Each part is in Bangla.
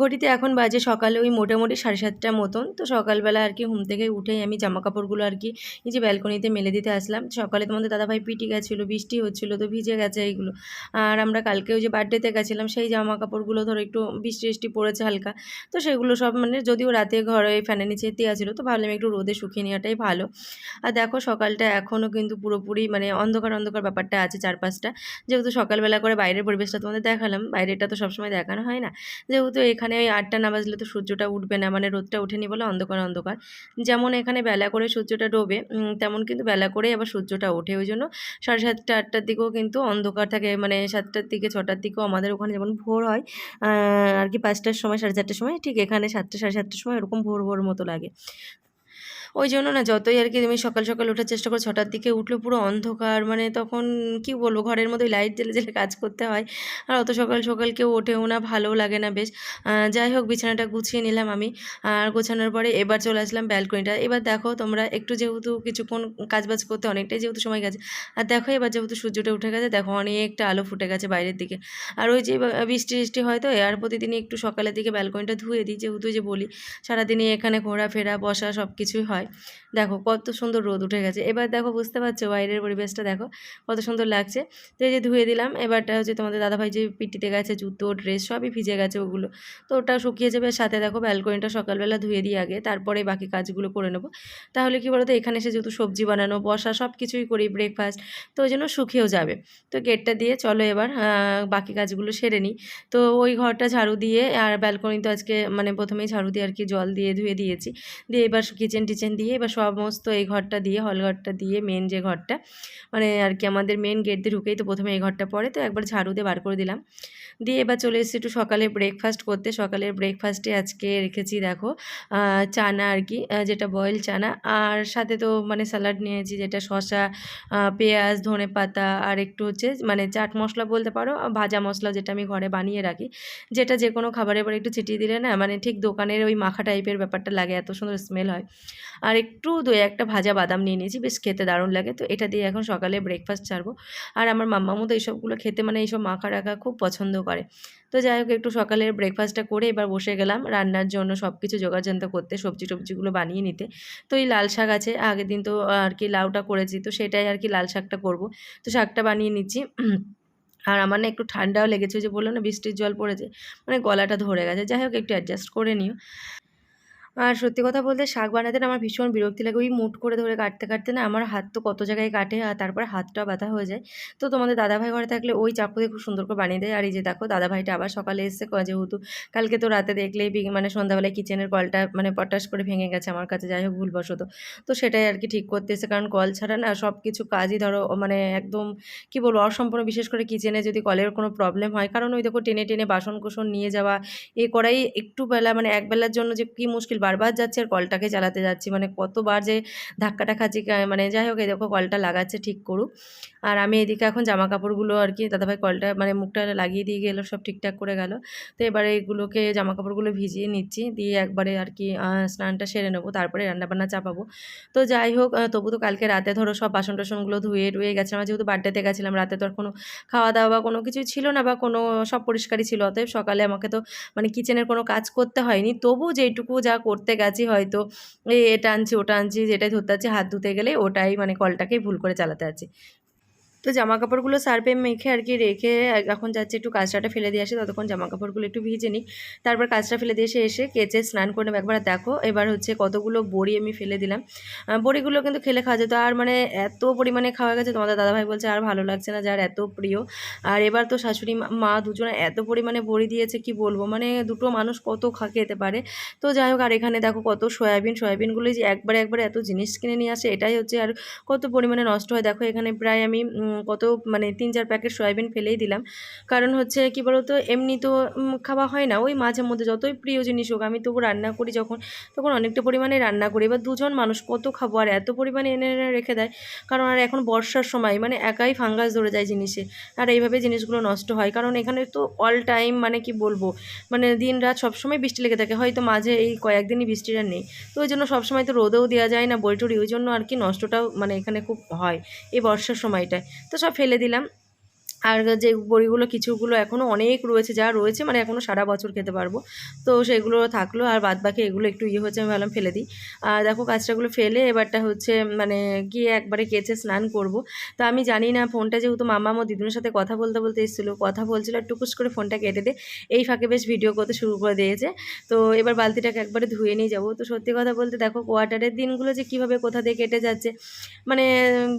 ঘড়িতে এখন বাজে সকালে ওই মোটামুটি সাড়ে সাতটার মতন। তো সকালবেলা আর কি ঘুম থেকে উঠেই আমি জামা কাপড়গুলো আর কি এই যে ব্যালকনিতে মেলে দিতে আসলাম। সকালে তোমাদের দাদাভাই পিটি গেছিল, বৃষ্টি হচ্ছিল, তো ভিজে গেছে এইগুলো আর আমরা কালকে ওই যে বার্থডেতে গেছিলাম, সেই জামা কাপড়গুলো ধরো একটু বৃষ্টি বৃষ্টি পড়েছে হালকা। তো সেগুলো সব মানে যদিও রাতে ঘরে ফ্যানের নিচে দেওয়া ছিল, তো ভাবলাম একটু রোদে শুকিয়ে নেওয়াটাই ভালো। আর দেখো সকালটা এখনও কিন্তু পুরোপুরি মানে অন্ধকার অন্ধকার ব্যাপারটা আছে চারপাশটা। যেহেতু সকালবেলা করে বাইরের পরিবেশটা তোমাদের দেখালাম বাইরেটা তো সবসময় দেখানো হয় না। যেহেতু এখানে ওই আটটা না বাজলে তো সূর্যটা উঠবে না মানে রোদটা উঠেনি বলে অন্ধকার অন্ধকার। যেমন এখানে বেলা করে সূর্যটা ডোবে তেমন কিন্তু বেলা করে আবার সূর্যটা ওঠে। ওই জন্য সাড়ে সাতটা, আটটার দিকেও কিন্তু অন্ধকার থাকে মানে সাতটার দিকে, ছটার দিকেও আমাদের ওখানে যেমন ভোর হয় আর কি পাঁচটার সময়, সাড়ে চারটার সময় ঠিক এখানে সাতটা, সাড়ে সাতটার সময় এরকম ভোর ভোর মতো লাগে। ওই জন্য না যতই আর কি তুমি সকাল সকাল ওঠার চেষ্টা করো, ছটার দিকে উঠলে পুরো অন্ধকার মানে তখন কি বলব, ঘরের মধ্যে লাইট জ্বেলে জ্বেলে কাজ করতে হয়। আর অত সকাল সকাল কেউ ওঠেও না, ভালোও লাগে না বেশ। যাই হোক, বিছানাটা গুছিয়ে নিলাম আমি। আর গোছানোর পরে এবার চলে আসলাম ব্যালকনিটা এবার দেখো তোমরা একটু যেহেতু কিছুক্ষণ কাজবাজ করতে অনেকটাই যেহেতু সময় গেছে, আর দেখো এবার যেহেতু সূর্যটা উঠে গেছে, দেখো অনেকটা আলো ফুটে গেছে বাইরের দিকে। আর ওই যে বৃষ্টি বৃষ্টি হয় তো, আর প্রতিদিনই একটু সকালের দিকে ব্যালকনিটা ধুয়ে দিই, যেহেতু যে বলি, সারাদিনই এখানে ঘোরাফেরা, বসা সব কিছুই হয়। দেখো কত সুন্দর রোদ উঠে গেছে। এবার দেখো বুঝতে পারছ বাইরের পরিবেশটা দেখো কত সুন্দর লাগছে। তো এই যে ধুয়ে দিলাম, এবারটা হচ্ছে তোমাদের দাদাভাই যে পিটিতে গেছে, জুতো ড্রেস সবই ভিজে গেছে ওগুলো। তো ওটা শুকিয়ে যাবে সাথে দেখো ব্যালকনিটা সকালবেলা ধুয়ে দিই আগে, তারপরে বাকি কাজগুলো করে নেব। তাহলে কি বলতো, এখানে এসে যেহেতু সবজি বানানো, বসা সব কিছুই করি ব্রেকফাস্ট তো ওই জন্য শুকিয়েও যাবে। তো গেটটা দিয়ে চলো এবার বাকি কাজগুলো সেরে নিই। তো ওই ঘরটা ঝাড়ু দিয়ে, আর ব্যালকনি তো আজকে মানে প্রথমেই ঝাড়ু দিয়ে আর কি জল দিয়ে ধুয়ে দিয়েছি। দিয়ে এবার কিচেন টিচেন দিয়ে বা সমস্ত এই ঘরটা দিয়ে হল ঘরটা দিয়ে মেন যে ঘরটা মানে আর কি আমাদের মেন গেট দিয়ে ঢুকেই তো প্রথমে এই ঘরটা পড়ে তো একবার ঝাড়ু দিয়ে বার করে দিলাম। দিয়ে এবার চলে এসেছি একটু সকালে ব্রেকফাস্ট করতে। সকালের ব্রেকফাস্টে আজকে রেখেছি দেখো চানা আর কি যেটা বয়েল চানা। আর সাথে তো মানে স্যালাড নিয়েছি যেটা আহ, পেঁয়াজ ধনে পাতা আর একটু হচ্ছে মানে চাট মশলা বলতে পারো ভাজা মশলা যেটা আমি ঘরে বানিয়ে রাখি। যেটা যে কোনো খাবারের পরে একটু ছিটিয়ে দিলে না মানে ঠিক দোকানের ওই মাখা টাইপের ব্যাপারটা লাগে এত সুন্দর স্মেল হয়। আর একটু দু একটা ভাজা বাদাম নিয়ে নিয়েছি, বেশ খেতে দারুণ লাগে। তো এটা দিয়ে এখন সকালে ব্রেকফাস্ট ছাড়বো। আর আমার মাম্মা মতো এইসবগুলো খেতে মানে এইসব মাখা রাখা খুব পছন্দ করে। তো যাই হোক, একটু সকালের ব্রেকফাস্টটা করে এবার বসে গেলাম রান্নার জন্য সব কিছু যোগাযন্ত করতে, সবজি টবজিগুলো বানিয়ে নিতে। তো এই লাল শাক আছে, আগের দিন তো আর কি লাউটা করেছি, তো সেটাই আর কি লাল শাকটা করব। তো শাকটা বানিয়ে নিচ্ছি। আর আমার না একটু ঠান্ডাও লেগেছে যে বলল না, বৃষ্টির জল পড়েছে মানে গলাটা ধরে গেছে। যাই হোক, একটু অ্যাডজাস্ট করে নিও। আর সত্যি কথা বলতে শাক বানাতে আমার ভীষণ বিরক্তি লাগে। ওই মুট করে ধরে কাটতে কাটতে না আমার হাত তো কত জায়গায় কাটে আর তারপরে হাতটা ব্যথা হয়ে যায়। তো তোমাদের দাদাভাই ঘরে থাকলে ওই চাকু দিয়ে খুব সুন্দর করে বানিয়ে দেয়। আর এই যে দেখো, দাদাভাইটা আবার সকালে এসছে ক- যেহেতু কালকে তো রাতে দেখলেই মানে সন্ধ্যাবেলায় কিচেনের কলটা মানে পটাশ করে ভেঙে গেছে আমার কাছে, যাই হোক ভুলবশত। তো সেটাই আর কি ঠিক করতে এসে কারণ কল ছাড়া না সব কিছু কাজই ধরো মানে একদম কি বলব অসম্পূর্ণ। বিশেষ করে কিচেনে যদি কলের কোনো প্রবলেম হয়, কারণ ওই দেখো টেনে টেনে বাসন কোসন নিয়ে যাওয়া, এ করাই একটু বেলা মানে এক বেলার জন্য যে কি মুশকিল। বারবার যাচ্ছে আর কলটাকে চালাতে যাচ্ছি। মানে কতবার যে ধাক্কাটা খাচ্ছি মানে যাই হোক, এই দেখো কলটা লাগাচ্ছে, ঠিক করুক। আর আমি এদিকে এখন জামা কাপড়গুলো আর কি, দাদাভাই কলটা মানে মুখটা লাগিয়ে দিয়ে গেলো, সব ঠিকঠাক করে গেল। তো এবারে এগুলোকে জামা কাপড়গুলো ভিজিয়ে নিচ্ছি, দিয়ে একবারে আর কি স্নানটা সেরে নেব, তারপরে রান্নাবান্না চাপাবো। তো যাই হোক তবু তো কালকে রাতে ধরো সব বাসন টাসনগুলো ধুয়ে টুয়ে গেছিলাম যেহেতু বার্থডেতে গেছিলাম, রাতে তো আর কোনো খাওয়া দাওয়া বা কোনো কিছুই ছিল না বা কোনো সব পরিষ্কারই ছিল, অতএব সকালে আমাকে তো মানে কিচেনের কোনো কাজ করতে হয়নি। তবু যেটুকু যা করতে গেছি হয়তো। এটা আনছি, ওটা আনছি, যেটাই ধরতে আছি হাত ধুতে গেলে ওটাই মানে কলটাকে ভুল করে চালাতে আছি তো জামা কাপড়গুলো সার্ফে মেখে আর কি রেখে এখন যাচ্ছে, একটু কাজটাটা ফেলে দিয়ে আসে, ততক্ষণ জামা কাপড়গুলো একটু ভিজে নিই। তারপর কাজটা ফেলে দিয়ে এসে এসে কেচে স্নান করে নেব। একবার দেখো, এবার হচ্ছে কতগুলো বড়ি আমি ফেলে দিলাম। বড়িগুলো কিন্তু খেলে খাওয়া যেত। আর মানে এত পরিমাণে খাওয়া গেছে, তোমাদের দাদাভাই বলছে আর ভালো লাগছে না যার এত প্রিয়। আর এবার তো শাশুড়ি মা- দুজনে এত পরিমাণে বড়ি দিয়েছে, কি বলব? মানে দুটো মানুষ কত খা, খেতে পারে। তো যাই হোক, আর এখানে দেখো কত সয়াবিন, সয়াবিনগুলো যে একবারে একবারে এত জিনিস কিনে নিয়ে আসে, এটাই হচ্ছে আর কত পরিমাণে নষ্ট হয়। দেখো এখানে প্রায় আমি কত মানে তিন চার প্যাকেট সয়াবিন ফেলেই দিলাম। কারণ হচ্ছে কি বলতো, এমনি তো খাওয়া হয় না। ওই মাঝে মধ্যে যতই প্রিয় জিনিস হোক, আমি তবু রান্না করি যখন, তখন অনেকটা পরিমাণে রান্না করি। এবার দুজন মানুষ কত খাব আর এত পরিমাণে এনে এনে রেখে দেয়। কারণ আর এখন বর্ষার সময় মানে একাই ফাঙ্গাস ধরে যায় জিনিসে। আর এইভাবে জিনিসগুলো নষ্ট হয়। কারণ এখানে তো অল টাইম মানে কি বলব মানে দিন রাত সবসময় বৃষ্টি লেগে থাকে। হয়তো মাঝে এই কয়েকদিনই বৃষ্টিটা নেই। তো ওই জন্য সবসময় তো রোদেও দেওয়া যায় না বই টড়ি ওই জন্য আর কি নষ্টটাও মানে এখানে খুব হয়, এই বর্ষার সময়টায়। তো সব ফেলে দিলাম। আর যে বড়িগুলো, কিছুগুলো এখনও অনেক রয়েছে, যা রয়েছে মানে এখনও সারা বছর খেতে পারব। তো সেগুলো থাকল, আর বাদ বাকি এগুলো একটু ইয়ে হচ্ছে আমি ভাবলাম ফেলে দিই। আর দেখো কাঁচটাগুলো ফেলে, এবারটা হচ্ছে মানে গিয়ে একবারে কেচে স্নান করব। তো আমি জানি না, ফোনটা যেহেতু মামা আমার দিদুনের সাথে কথা বলতে বলতে এসেছিল, কথা বলছিল টুকুস করে ফোনটা কেটে দে, এই ফাঁকে বেশ ভিডিও করতে শুরু করে দিয়েছে। তো এবার বালতিটাকে একবারে ধুয়ে নিয়ে যাব। তো সত্যি কথা বলতে দেখো, কোয়ার্টারের দিনগুলো যে কীভাবে কোথা দিয়ে কেটে যাচ্ছে মানে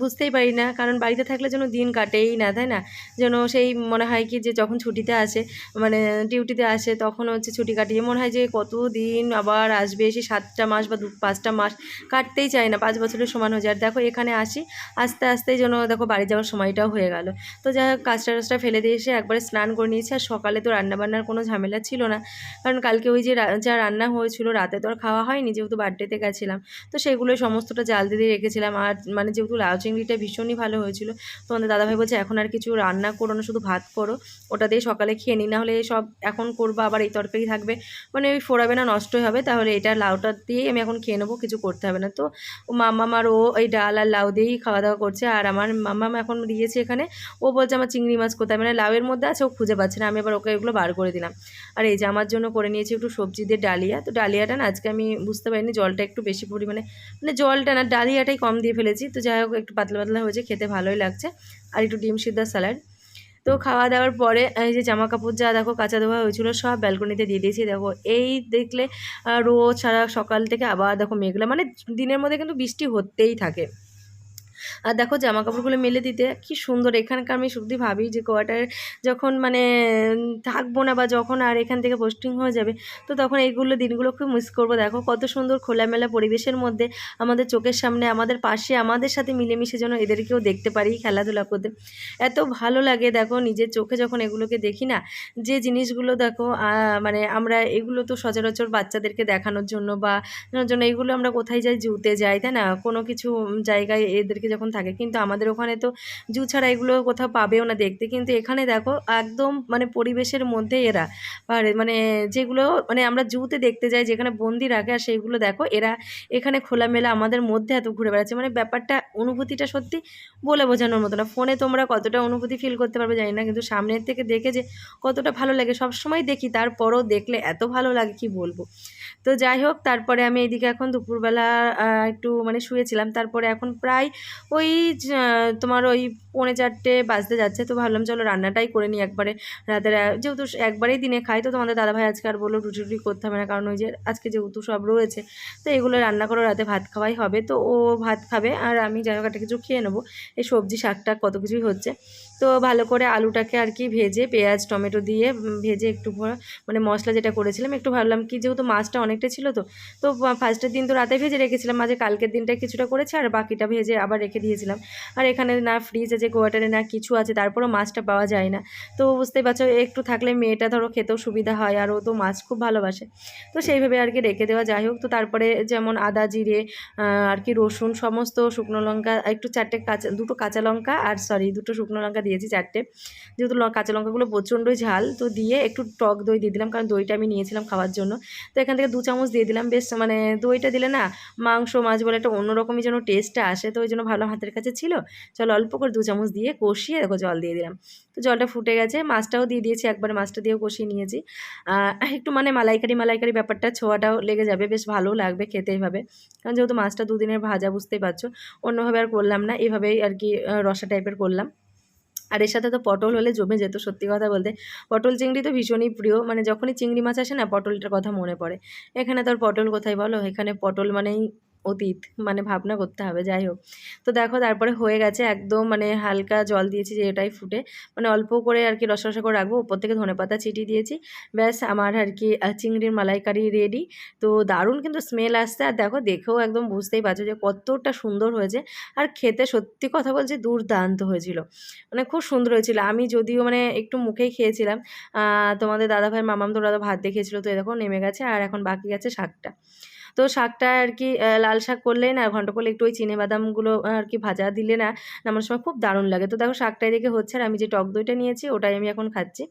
বুঝতেই পারি না, কারণ বাড়িতে থাকলে যেন দিন কাটেই না, তাই না? যেন সেই মনে হয় কি যে যখন ছুটিতে আসে মানে ডিউটিতে আসে তখন হচ্ছে ছুটি কাটিয়ে মনে হয় যে কত দিন আবার আসবে, সেই সাতটা মাস বা দু পাঁচটা মাস কাটতেই চায় না, পাঁচ বছরের সমান হয়ে যায়। আর দেখো এখানে আসি, আস্তে আস্তে যেন দেখো বাড়ি যাওয়ার সময়টাও হয়ে গেল। তো হোক, কাজটা টাজটা ফেলে দিয়ে এসে একবারে স্নান করে নিয়েছি। আর সকালে তো রান্নাবান্নার কোনো ঝামেলা ছিল না। কারণ কালকে ওই যে যা রান্না হয়েছিল, রাতে তো আর খাওয়া হয়নি যেহেতু বার্থডেতে গেছিলাম। তো সেগুলো সমস্তটা জাল দিয়ে রেখেছিলাম। আর মানে যেহেতু লাউ চিংড়িটা ভীষণই ভালো হয়েছিল, তো আমাদের দাদাভাই বলছে, এখন আর কিছু রান্না করো না, শুধু ভাত করো, ওটা দিয়ে সকালে খেয়ে নিই, নাহলে সব এখন করব, আবার এই তরকারি থাকবে। মানে ওই ফোড়াবে না নষ্টই হবে, তাহলে এটা লাউটা দিয়েই আমি এখন খেয়ে নেব, কিছু করতে হবে না। তো ও মাম্মাম আর ও ওই ডাল আর লাউ দিয়েই খাওয়া দাওয়া করছে, আর আমার মাম্মাম এখন দিয়েছে এখানে, ও বলছে আমার চিংড়ি মাছ কোথায়? মানে লাউয়ের মধ্যে আছে, ও খুঁজে পাচ্ছে না, আমি এবার ওকে এগুলো বার করে দিলাম। আর এই যে আমার জন্য করে নিয়েছি একটু সবজি দিয়ে ডালিয়া, তো ডালিয়াটা না আজকে আমি বুঝতে পারিনি, জলটা একটু বেশি পরিমাণে মানে জলটা না, ডালিয়াটাই কম দিয়ে ফেলেছি, তো যাই হোক, একটু পাতলা পাতলা হয়েছে, খেতে ভালোই লাগছে। আর একটু ডিম সিদ্ধার স্যালাড। তো খাওয়া দাওয়ার পরে, এই যে জামা কাপড় যা দেখো, কাঁচা ধোয়া হয়েছিল, সব ব্যালকনিতে দিয়ে দিয়েছি, দেখো। এই দেখলে রোজ সারা সকাল থেকে আবার দেখো মেঘলা মানে দিনের মধ্যে কিন্তু বৃষ্টি হতেই থাকে। আর দেখো জামা কাপড়গুলো মেলে দিতে, কি সুন্দর। এখানকার আমি সত্যি ভাবি যে কোয়ার্টার যখন মানে থাকব না বা যখন আর এখান থেকে পোস্টিং হয়ে যাবে, তো তখন এইগুলো দিনগুলো খুব মিস করব। দেখো কত সুন্দর খোলামেলা পরিবেশের মধ্যে আমাদের চোখের সামনে, আমাদের পাশে, আমাদের সাথে মিলেমিশে যেন এদেরকেও দেখতে পারি খেলাধুলা করতে। এত ভালো লাগে দেখো নিজের চোখে যখন এগুলোকে দেখি না, যে জিনিসগুলো দেখো মানে আমরা এগুলো তো সচরাচর বাচ্চাদেরকে দেখানোর জন্য বা জন্য এগুলো আমরা কোথায় যাই জুতে যাই, তাই না? কোনো কিছু জায়গায় এদেরকে যখন থাকে। কিন্তু আমাদের ওখানে তো জু ছাড়া এগুলো কোথাও পাবেও না দেখতে। কিন্তু এখানে দেখো একদম মানে পরিবেশের মধ্যে এরা। মানে যেগুলো মানে আমরা জুতে দেখতে যাই, যেখানে বন্দি রাখে আর সেইগুলো দেখো, এরা এখানে খোলামেলা আমাদের মধ্যে এত ঘুরে বেড়াচ্ছে। মানে ব্যাপারটা অনুভূতিটা সত্যি বলে বোঝানোর মতো না। ফোনে তোমরা কতটা অনুভূতি ফিল করতে পারবে জানি না, কিন্তু সামনের থেকে দেখে যে কতটা ভালো লাগে, সবসময় দেখি। তারপরও দেখলে এত ভালো লাগে, কি বলব? তো যাই হোক, তারপরে আমি এইদিকে এখন দুপুরবেলা একটু মানে শুয়েছিলাম। তারপরে এখন প্রায় ওই তোমার ওই পৌনে চারটে বাজতে যাচ্ছে। তো ভাবলাম চলো রান্নাটাই করে নিই একবারে। রাতের যেহেতু একবারেই দিনে খাই, তো তোমাদের দাদাভাই আজকে আর বলল রুটি রুটি করতে হবে না, কারণ ওই যে আজকে যেহেতু সব রয়েছে, তো এগুলো রান্না করে রাতে ভাত খাওয়াই হবে। তো ও ভাত খাবে, আর আমি যাই হোক একটা কিছু খেয়ে নেব। এই সবজি শাকটা কত কিছুই হচ্ছে। তো ভালো করে আলুটাকে আর কি ভেজে পেঁয়াজ, টমেটো দিয়ে ভেজে একটু মানে মশলা যেটা করেছিলাম, একটু ভাবলাম কি যেহেতু মাছটা অনেকটা ছিল তো তো ফার্স্টের দিন তো রাতে ভেজে রেখেছিলাম, মাঝে কালকের দিনটা কিছুটা করেছে আর বাকিটা ভেজে আবার রেখে দিয়েছিলাম। আর এখানে না ফ্রিজ আছে কোয়ার্টারে না কিছু আছে তারপরেও মাছটা পাওয়া যায় না। তো বুঝতেই পারছ, একটু থাকলে মেয়েটা ধরো খেতেও সুবিধা হয় আর ও তো মাছ খুব ভালোবাসে। তো সেইভাবে আর কি রেখে দেওয়া যাই হোক, তো তারপরে যেমন আদা, জিরে আর কি রসুন, সমস্ত শুকনো লঙ্কা, একটু চারটে কাঁচা, দুটো কাঁচা লঙ্কা আর সরি দুটো শুকনো লঙ্কা দিয়েছি চারটে। যেহেতু কাঁচা লঙ্কাগুলো প্রচণ্ডই ঝাল, তো দিয়ে একটু টক দই দিয়ে দিলাম, কারণ দইটা আমি নিয়েছিলাম খাওয়ার জন্য। তো এখান থেকে দু চামচ দিয়ে দিলাম, বেশ মানে দইটা দিলে না মাংস, মাছ বলে একটা অন্যরকমই যেন টেস্টটা আসে, তো ওই জন্য ভালো হাতের কাছে ছিল। চল অল্প করে দু চামচ দিয়ে কষিয়ে দেখো জল দিয়ে দিলাম। তো জলটা ফুটে গেছে, মাছটাও দিয়ে দিয়েছি, একবার মাছটা দিয়েও কষিয়ে নিয়েছি। একটু মানে মালাইকারি মালাইকারি ব্যাপারটা ছোঁয়াটাও লেগে যাবে, বেশ ভালো লাগবে খেতে এইভাবে কারণ যেহেতু মাছটা দুদিনের ভাজা, বুঝতেই পারছ, অন্যভাবে আর করলাম না, এভাবেই আর কি রসা টাইপের করলাম। আর এর সাথে তো পটল হলে জমে যেত, সত্যি কথা বলতে। পটল চিংড়ি তো ভীষণই প্রিয় মানে যখনই চিংড়ি মাছ আসে না, পটলটার কথা মনে পড়ে। এখানে তোর পটল কোথায় বলো? এখানে পটল মানেই অতীত মানে ভাবনা করতে হবে, যাই হোক। তো দেখো, তারপরে হয়ে গেছে একদম মানে হালকা জল দিয়েছি যে এটাই ফুটে। মানে অল্প করে আর কি রসা রসা করে রাখব উপর থেকে ধনে পাতা ছিটি দিয়েছি। ব্যাস, আমার আর কি চিংড়ির মালাইকারি রেডি তো দারুণ কিন্তু স্মেল আসছে। আর দেখো, দেখেও একদম বুঝতেই পারছ যে কতটা সুন্দর হয়েছে। আর খেতে সত্যি কথা বলছি, দুর্দান্ত হয়েছিল। মানে খুব সুন্দর হয়েছিল। আমি যদিও মানে একটু মুখেই খেয়েছিলাম তোমাদের দাদা ভাই মামাম তো দাদা ভাত দেখিয়েছিল তো দেখো, নেমে গেছে। আর এখন বাকি গেছে শাকটা। তো শাকটা আর কি লাল শাক করলে না, ঘন্ট করলে একটু ওই চিনে বাদামগুলো আর কি ভাজা দিলে না নামার সময় খুব দারুণ লাগে। তো দেখো শাকটা এদিকে হচ্ছে আর আমি যে টক দইটা নিয়েছি, ওটাই আমি এখন খাচ্ছি।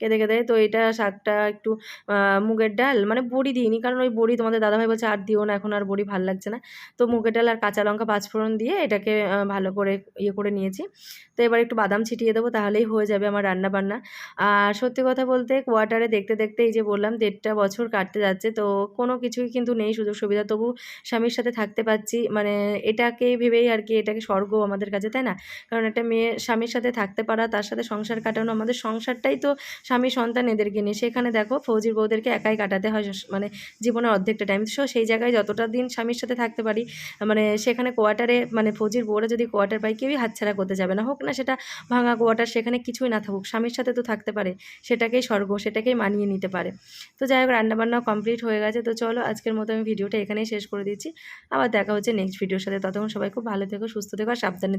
কেঁদে কেঁদে, তো এটা শাকটা একটু মুগের ডাল মানে বড়ি দিইনি, কারণ ওই বড়ি তোমাদের দাদাভাই বলছে আর দিও না, এখন আর বড়ি ভালো লাগছে না। তো মুগের ডাল আর কাঁচা লঙ্কা পাঁচফোড়ন দিয়ে এটাকে ভালো করে ইয়ে করে নিয়েছি। তো এবার একটু বাদাম ছিটিয়ে দেবো, তাহলেই হয়ে যাবে আমার রান্না বান্না। আর সত্যি কথা বলতে কোয়ার্টারে দেখতে দেখতে এই যে বললাম, দেড়টা বছর কাটতে যাচ্ছে, তো কোনো কিছুই কিন্তু নেই সুযোগ সুবিধা, তবু স্বামীর সাথে থাকতে পারছি। মানে এটাকে ভেবেই আর কি, এটাকে স্বর্গ আমাদের কাছে, তাই না? কারণ একটা মেয়ে স্বামীর সাথে থাকতে পারা, তার সাথে সংসার কাটানো, আমাদের সংসারটাই তো স্বামী সন্তান এদেরকে নিয়ে। সেখানে দেখো, ফৌজির বউদেরকে একাই কাটাতে হয় মানে জীবনের অর্ধেকটা টাইম সো সেই জায়গায় যতটা দিন স্বামীর সাথে থাকতে পারি মানে সেখানে কোয়ার্টারে মানে ফৌজির বউরা যদি কোয়ার্টার পায়, কেউই হাতছাড়া করতে যাবে না। হোক না, সেটা ভাঙা কোয়ার্টার, সেখানে কিছুই না থাকুক। স্বামীর সাথে তো থাকতে পারে, সেটাকেই স্বর্গ, সেটাকেই মানিয়ে নিতে পারে। তো যাই হোক, রান্নাবান্নাও কমপ্লিট হয়ে গেছে। তো চলো, আজকের মতো আমি ভিডিওটা এখানেই শেষ করে দিচ্ছি আবার দেখা হচ্ছে নেক্সট ভিডিওর সাথে ততক্ষণ সবাই খুব ভালো থেকো, সুস্থ থেকো, আর সাবধানে।